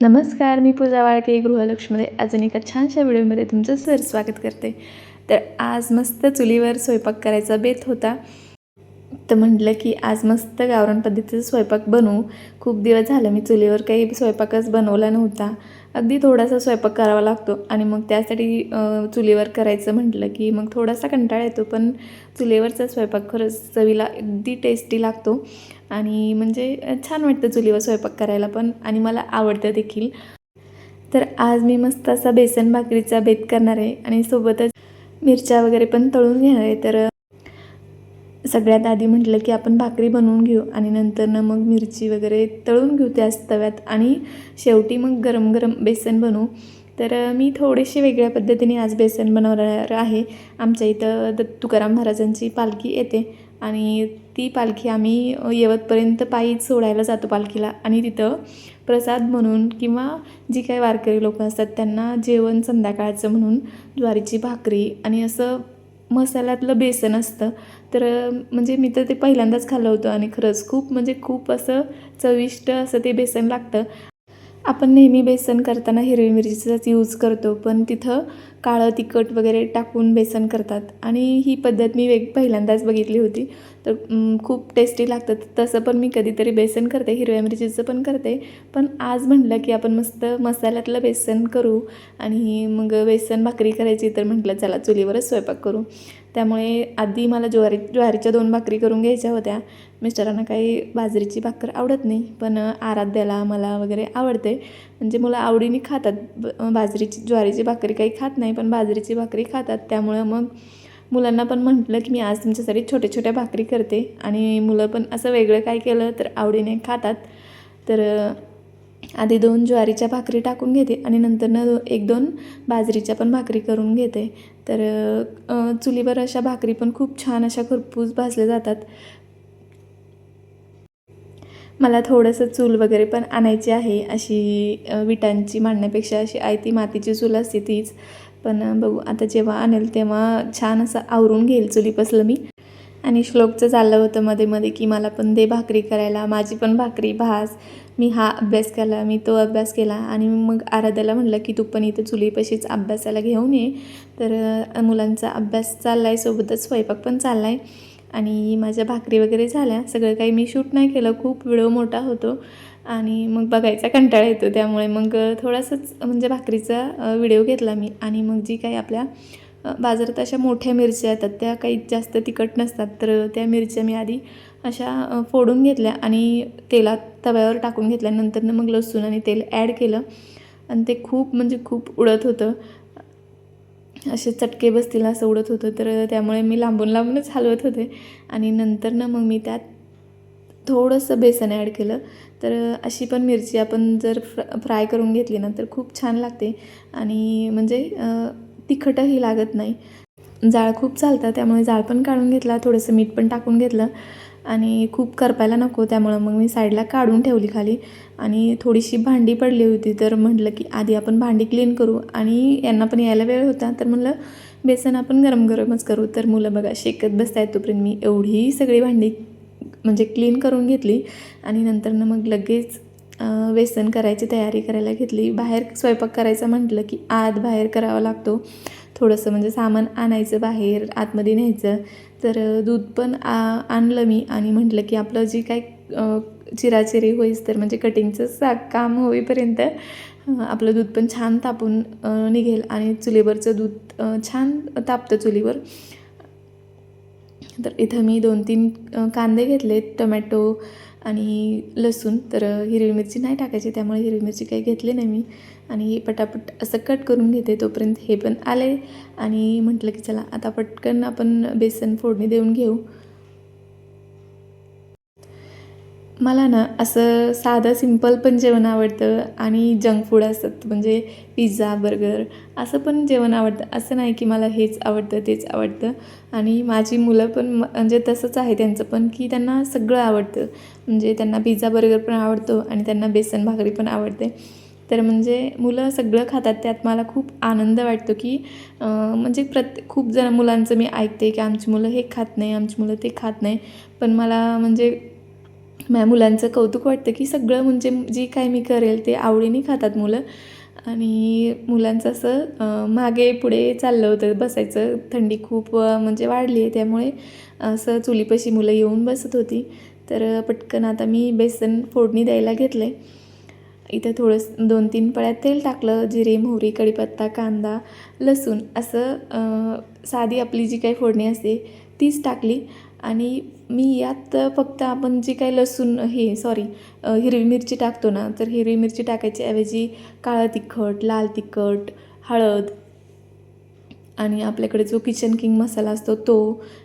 नमस्कार मी पूजा वाळके गृहलक्ष्मीमध्ये अजून एका छानशा व्हिडिओमध्ये तुमचं सर स्वागत करते. तर आज मस्त चुलीवर स्वयंपाक करायचा बेत होता. तर म्हटलं की आज मस्त गावरान पद्धतीचा स्वयंपाक बनवू. खूप दिवस झालं मी चुलीवर काही स्वयंपाकच बनवला नव्हता. अगदी थोडासा स्वयंपाक करावा लागतो. आणि मग त्यासाठी चुलीवर करायचं म्हटलं की मग थोडासा कंटाळा येतो. पण चुलीवरचा स्वयंपाक खरंच चवीला अगदी टेस्टी लागतो. आणि म्हणजे छान वाटतं चुलीवर स्वयंपाक करायला पण आणि मला आवडतं देखील. तर आज मी मस्त असा बेसन भाकरीचा बेत करणार आहे. आणि सोबतच मिरच्या वगैरे पण तळून घेणार आहे. तर सगळ्यात आधी म्हटलं की आपण भाकरी बनवून घेऊ आणि नंतरनं मग मिरची वगैरे तळून घेऊ त्याच तव्यात आणि शेवटी मग गरम गरम बेसन बनवू. तर मी थोडेसे वेगळ्या पद्धतीने आज बेसन बनवणार आहे. आमच्या इथं दत्त तुकाराम महाराजांची पालखी येते आणि ती पालखी आम्ही यवतपर्यंत पायीच सोडायला जातो पालखीला आणि तिथं प्रसाद म्हणून किंवा जी काही वारकरी लोक असतात त्यांना जेवण संध्याकाळचं म्हणून ज्वारीची भाकरी आणि असं मसाल्यातलं बेसन असतं. तर म्हणजे मी तर ते पहिल्यांदाच खाल्लं होतं आणि खरंच खूप म्हणजे खूप असं चविष्ट असं ते बेसन लागतं. आपण नेहमी बेसन करताना हिरवी मिरचीचाच यूज करतो पण तिथं काळं तिखट वगैरे टाकून बेसन करतात. आणि ही पद्धत मी वेग पहिल्यांदाच बघितली होती. तर खूप टेस्टी लागतं. तसं पण मी कधीतरी बेसन करते हिरव्या मिरचीचं पण करते. पण आज म्हटलं की आपण मस्त मसाल्यातलं बेसन करू आणि मग बेसन भाकरी करायची तर म्हटलं चला चुलीवरच स्वयंपाक करू. त्यामुळे आधी मला ज्वारी ज्वारीच्या दोन भाकरी करून घ्यायच्या होत्या. मिस्टरांना काही बाजरीची भाकर आवडत नाही पण आराध्याला मला वगैरे आवडते. म्हणजे मुलं आवडीने खातात. बाजरीची ज्वारीची भाकरी काही खात नाही पण बाजरीची भाकरी खातात. त्यामुळं मग मुलांना पण म्हटलं की मी आज तुमच्यासाठी छोट्या छोट्या भाकरी करते. आणि मुलं पण असं वेगळं काय केलं तर आवडीने खातात. तर आधी दोन ज्वारीच्या भाकरी टाकून घेते आणि नंतरनं एक दोन बाजरीच्या पण भाकरी करून घेते. तर चुलीवर अशा भाकरी पण खूप छान अशा खरपूस भाजल्या जातात. मला थोडंसं चूल वगैरे पण आणायची आहे अशी विटांची मांडण्यापेक्षा अशी आयती मातीची चूल असते तीच. पण बघू आता जेव्हा आणेल तेव्हा छान असं आवरून घेईल चुलीपासलं मी. आणि श्लोकचं चाललं होतं मध्ये मध्ये की मला पण दे भाकरी करायला माझी पण भाकरी भास. मी हा अभ्यास केला मी तो अभ्यास केला आणि मग आराध्याला म्हटलं की तू पण इथं चुलीपाशीच अभ्यासाला घेऊन ये. तर मुलांचा अभ्यास चालला आहे सोबतच स्वयंपाक पण चालला आहे आणि माझ्या भाकरी वगैरे झाल्या. सगळं काही मी शूट नाही केलं. खूप व्हिडिओ मोठा होतो. आणि मग बघायचा कंटाळा येतो त्यामुळे मग थोडासाच म्हणजे भाकरीचा व्हिडिओ घेतला मी. आणि मग जी काही आपल्या बाजारात अशा मोठ्या मिरच्या येतात त्या काही जास्त तिखट नसतात तर त्या मिरच्या मी आधी अशा फोडून घेतल्या आणि तेलात तव्यावर टाकून घेतल्यानंतर मग लसूण आणि तेल ॲड केलं आणि ते खूप म्हणजे खूप उडत होतं. असे चटके बसतील असं उडत होतं तर त्यामुळे मी लांबून लांबूनच हलवत होते. आणि नंतर ना मग मी त्यात थोडंसं बेसन ॲड केलं. तर अशी पण मिरची आपण जर फ्र फ्राय करून घेतली ना तर खूप छान लागते. आणि म्हणजे तिखटही लागत नाही. जाळ खूप चालतं त्यामुळे जाळ पण काढून घेतला थोडंसं मीठ पण टाकून घेतलं. आणि खूप करपायला नको त्यामुळं मग मी साईडला काढून ठेवली खाली. आणि थोडीशी भांडी पडली होती तर म्हटलं की आधी आपण भांडी क्लीन करू. आणि यांना पण यायला वेळ होता तर म्हणलं बेसन आपण गरम गरमच करू. तर मुलं बघा शेकत बसतायत तोपर्यंत मी एवढी सगळी भांडी म्हणजे क्लीन करून घेतली. आणि नंतरनं मग लगेच वेसन करायची तयारी करायला घेतली. बाहेर स्वयंपाक करायचा म्हटलं की आत बाहेर करावा लागतो. थोडंसं म्हणजे सामान आणायचं बाहेर आतमध्ये न्यायचं. तर दूध पण आ आणलं मी आणि म्हटलं की आपलं जी काय चिराचिरी होईस तर म्हणजे कटिंगचं सा काम होईपर्यंत आपलं दूध पण छान तापून निघेल आणि चुलीवरचं दूध छान तापतं चुलीवर. तर इथं मी दोन तीन कांदे घेतले टमॅटो आणि लसूण तर हिरवी मिरची नाही टाकायची त्यामुळे हिरवी मिरची काही घेतली नाही मी. आणि पटापट असं कट करून घेते तोपर्यंत हे पण आले आणि म्हटलं की चला आता पटकन आपण बेसन फोडणी देऊन घेऊ. मला ना असं साधं सिंपल पण जेवण आवडतं आणि जंक फूड असतात म्हणजे पिझ्झा बर्गर असं पण जेवण आवडतं. असं नाही की मला हेच आवडतं तेच आवडतं. आणि माझी मुलं पण म- म्हणजे तसंच आहे त्यांचं पण की त्यांना सगळं आवडतं. म्हणजे त्यांना पिझ्झा बर्गर पण आवडतो आणि त्यांना बेसन भाकरी पण आवडते. तर म्हणजे मुलं सगळं खातात त्यात मला खूप आनंद वाटतो की म्हणजे प्रत्येक खूप जण मुलांचं मी ऐकते की आमची मुलं हे खात नाही आमची मुलं ते खात नाही. पण मला म्हणजे माझ्या मुलांचं कौतुक वाटतं की सगळं म्हणजे जी काय मी करेल ते आवडीने खातात मुलं. आणि मुलांचं असं मागे पुढे चाललं होतं बसायचं. थंडी खूप म्हणजे वाढली आहे. त्यामुळे असं चुलीपाशी मुलं येऊन बसत होती. तर पटकन आता मी बेसन फोडणी द्यायला घेतलं आहे इथं थोडं दोन तीन पळ्यात तेल टाकलं. जिरे मोहरी कढीपत्ता कांदा लसूण असं साधी आपली जी काही फोडणी असते तीच टाकली. आणि मी यात फक्त आपण जी काही लसूण हे सॉरी हिरवी मिरची टाकतो ना तर हिरवी मिरची टाकायची ऐवजी काळं तिखट लाल तिखट हळद आणि आपल्याकडे जो किचन किंग मसाला असतो तो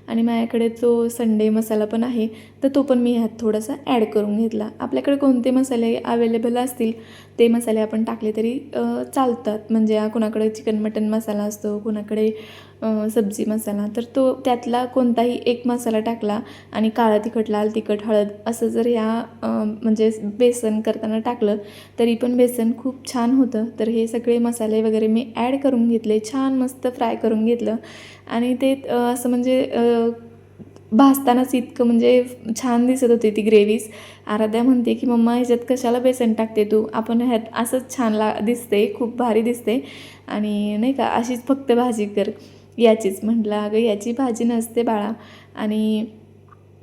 आणि माझ्याकडे जो संडे मसाला पण आहे तर तो पण मी ह्यात थोडासा ॲड करून घेतला. आपल्याकडे कोणते मसाले अवेलेबल असतील ते मसाले आपण टाकले तरी चालतात. म्हणजे कुणाकडे चिकन मटन मसाला असतो कोणाकडे सब्जी मसाला. तर तो त्यातला कोणताही एक मसाला टाकला आणि काळा तिखट लाल तिखट हळद असं जर ह्या म्हणजे बेसन करताना टाकलं तरी पण बेसन खूप छान होतं. तर हे सगळे मसाले वगैरे मी ॲड करून घेतले छान मस्त फ्राय करून घेतलं. आणि ते असं म्हणजे भाजतानाच इतकं म्हणजे छान दिसत होती ती ग्रेव्हीज. आराध्या म्हणते की मम्मा ह्याच्यात कशाला बेसन टाकते तू? आपण ह्यात असंच छान ला दिसते खूप भारी दिसते आणि नाही का अशीच फक्त भाजी कर. याचीच म्हटलं. अगं याची भाजी नसते बाळा. आणि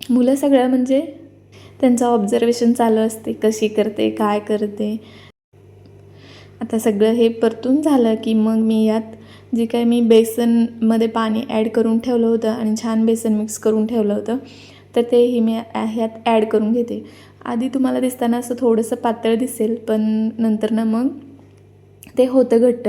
मुलं सगळं म्हणजे त्यांचं ऑब्झर्वेशन चालू असते. कशी करते काय करते. आता सगळं हे परतून झालं की मग मी यात जे काय मी बेसनमध्ये पाणी ॲड करून ठेवलं होतं आणि छान बेसन मिक्स करून ठेवलं होतं तर तेही मी ह्यात ॲड करून घेते. आधी तुम्हाला दिसताना असं थोडंसं पातळ दिसेल पण नंतर ना मग ते होतं घट्ट.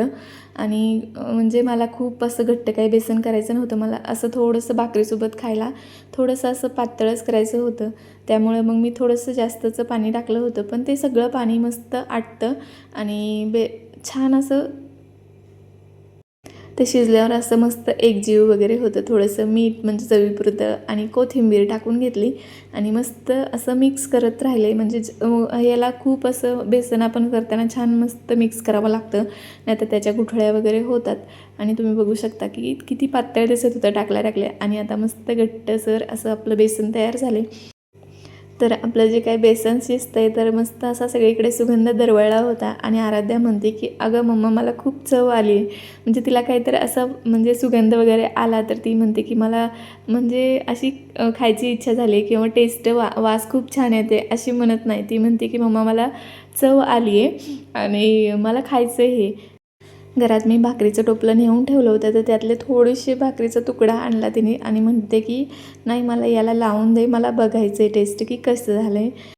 आणि म्हणजे मला खूप असं घट्ट काही बेसन करायचं नव्हतं. मला असं थोडंसं भाकरीसोबत खायला थोडंसं असं पातळच करायचं होतं. त्यामुळे मग मी थोडंसं जास्तचं पाणी टाकलं होतं. पण ते सगळं पाणी मस्त आटतं आणि बे छान असं ते शिजल्यावर असं मस्त एकजीव वगैरे होतं. थोडंसं मीठ म्हणजे चवीपुरतं आणि कोथिंबीर टाकून घेतली आणि मस्त असं मिक्स करत राहिले. म्हणजे याला खूप असं बेसन आपण करताना छान मस्त मिक्स करावं लागतं. नाहीतर त्याच्या गुठळ्या वगैरे होतात. आणि तुम्ही बघू शकता की किती पातळ दिसत होतं टाकल्या टाकल्या आणि आता मस्त घट्टसर असं आपलं बेसन तयार झाले तर आपलं जे काही बेसन शिजतं आहे तर मस्त असा सगळीकडे सुगंध दरवळला होता. आणि आराध्या म्हणते की अगं मम्मा मला खूप चव आली. आहे म्हणजे तिला काहीतरी असं म्हणजे सुगंध वगैरे आला तर ती म्हणते की मला म्हणजे अशी खायची इच्छा झाली किंवा टेस्ट वा वास खूप छान येते अशी म्हणत नाही. ती म्हणते की मम्मा मला चव आली आहे आणि मला खायचं हे. घरात मी भाकरीचं टोपलं नेऊन ठेवलं होतं तर त्यातले थोडेसे भाकरीचा तुकडा आणला तिने आणि म्हणते की नाही मला याला लावून दे मला बघायचं आहे टेस्ट की कसं झालं आहे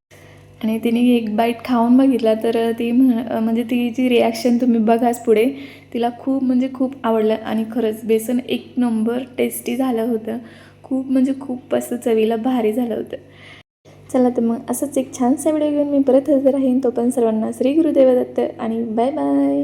आणि तिने एक बाईट खाऊन बघितला तर ती म्हण म्हणजे तिची रिॲक्शन तुम्ही बघाच पुढे तिला खूप म्हणजे खूप आवडलं आणि खरंच बेसन एक नंबर टेस्टी झालं होतं. खूप म्हणजे खूप असं चवीला भारी झालं होतं. चला तर मग असंच एक छानसा व्हिडिओ घेऊन मी परत हजर राहीन. तो पण सर्वांना श्री गुरुदेव दत्त आणि बाय बाय